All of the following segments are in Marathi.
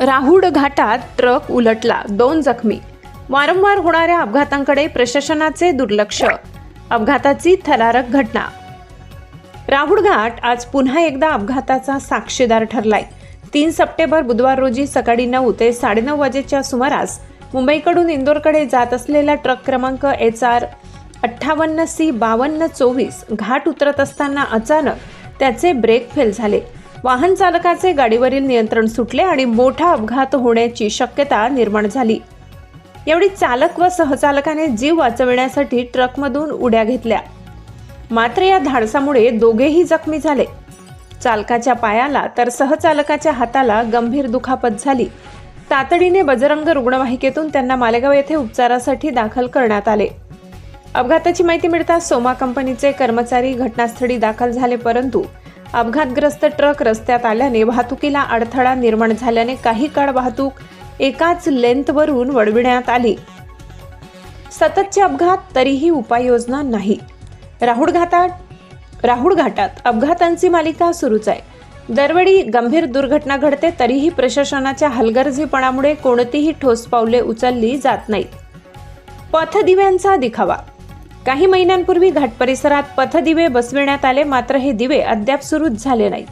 राहुड घाटात ट्रक उलटला. दोन जखमी. वारंवार होणाऱ्या अपघातांकडे प्रशासनाचे दुर्लक्ष. अपघाताची थरारक घटना. राहुड घाट आज पुन्हा एकदा अपघाताचा साक्षीदार ठरलाय. तीन सप्टेंबर बुधवार रोजी सकाळी नऊ ते साडेनऊ वाजेच्या सुमारास मुंबईकडून इंदोरकडे जात असलेला ट्रक क्रमांक एच आर अठ्ठावन्न सी बावन्न चोवीस घाट उतरत असताना अचानक त्याचे ब्रेक फेल झाले. वाहन चालकाचे गाडीवरील नियंत्रण सुटले आणि मोठा अपघात होण्याची शक्यता निर्माण झाली. एवढी चालक व सहचालकाने जीव वाचविण्यासाठी ट्रकमधून उड्या घेतल्या. मात्र या धाडसामुळे दोघेही जखमी झाले. चालकाच्या पायाला तर सहचालकाच्या हाताला गंभीर दुखापत झाली. तातडीने बजरंग रुग्णवाहिकेतून त्यांना मालेगाव येथे उपचारासाठी दाखल करण्यात आले. अपघाताची माहिती मिळताच सोमा कंपनीचे कर्मचारी घटनास्थळी दाखल झाले परंतु अपघातग्रस्त ट्रक रस्त्यात आल्याने वाहतुकीला अडथळा निर्माण झाल्याने काही काळ वाहतूक एकाच लेंथवरून वळविण्यात आली. सततचे अपघात तरीही उपाययोजना नाही. राहुल घाटात राहुल घाटात अपघातांची मालिका सुरूच आहे. दरवेळी गंभीर दुर्घटना घडते तरीही प्रशासनाच्या हलगर्जीपणामुळे कोणतीही ठोस पावले उचलली जात नाहीत. पथदिव्यांचा दिखावा काही महिन्यांपूर्वी घाट परिसरात पथदिवे बसविण्यात आले मात्र हे दिवे अद्याप सुरूच झाले नाहीत.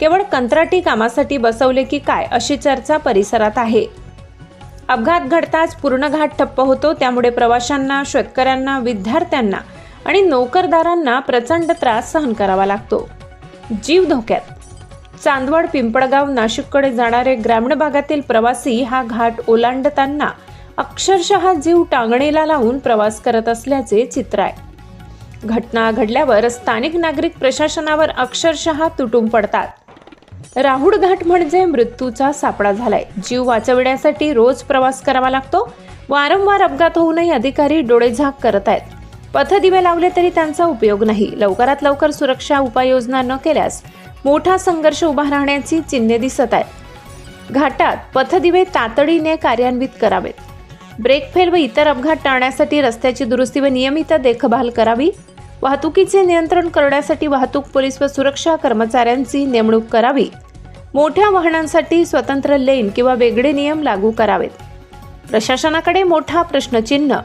केवळ कंत्राटी कामासाठी बसवले की काय अशी चर्चा परिसरात आहे. अपघात घडताच पूर्ण घाट ठप्प होतो त्यामुळे प्रवाशांना शेतकऱ्यांना विद्यार्थ्यांना आणि नोकरदारांना प्रचंड त्रास सहन करावा लागतो. जीव धोक्यात. चांदवड पिंपळगाव नाशिककडे जाणारे ग्रामीण भागातील प्रवासी हा घाट ओलांडताना अक्षरशः जीव टांगणीला लावून प्रवास करत असल्याचे चित्र आहे. घटना घडल्यावर स्थानिक नागरिक प्रशासनावर अक्षरशः तुटून पडतात. राहुड घाट म्हणजे मृत्यूचा सापळा झालाय. जीव वाचविण्यासाठी रोज प्रवास करावा लागतो. वारंवार अपघात होऊनही अधिकारी डोळेझाक करत आहेत पथदिवे लावले तरी त्यांचा उपयोग नाही. लवकरात लवकर सुरक्षा उपाययोजना न केल्यास मोठा संघर्ष उभा राहण्याची चिन्हे दिसत आहेत. घाटात पथदिवे तातडीने कार्यान्वित करावेत. ब्रेक फेल व इतर अपघात टाळण्यासाठी रस्त्याची दुरुस्ती व नियमित देखभाल करावी. वाहतुकीचे नियंत्रण करण्यासाठी वाहतूक पोलीस व सुरक्षा कर्मचाऱ्यांची नेमणूक करावी. मोठ्या वाहनांसाठी स्वतंत्र लेन किंवा वेगळे नियम लागू करावेत. प्रशासनाकडे मोठा प्रश्नचिन्ह.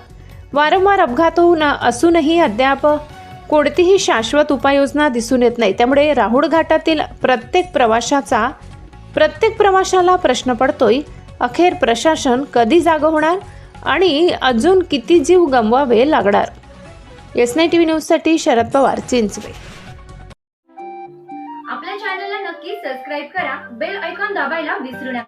वारंवार अपघात होऊन असूनही अद्याप कोणतीही शाश्वत उपाययोजना दिसून येत नाही. त्यामुळे राहुड घाटातील प्रत्येक प्रवाशाचा प्रत्येक प्रवाशाला प्रश्न पडतोय. अखेर प्रशासन कधी जागं होणार? आणि अजून किती जीव गमवावे लागणार? एस नाय टीव्ही न्यूजसाठी शरद पवार चिंचवे. आपल्या चॅनलला नक्की सबस्क्राईब करा बेल ऐकॉन दाबायला विसरू नका.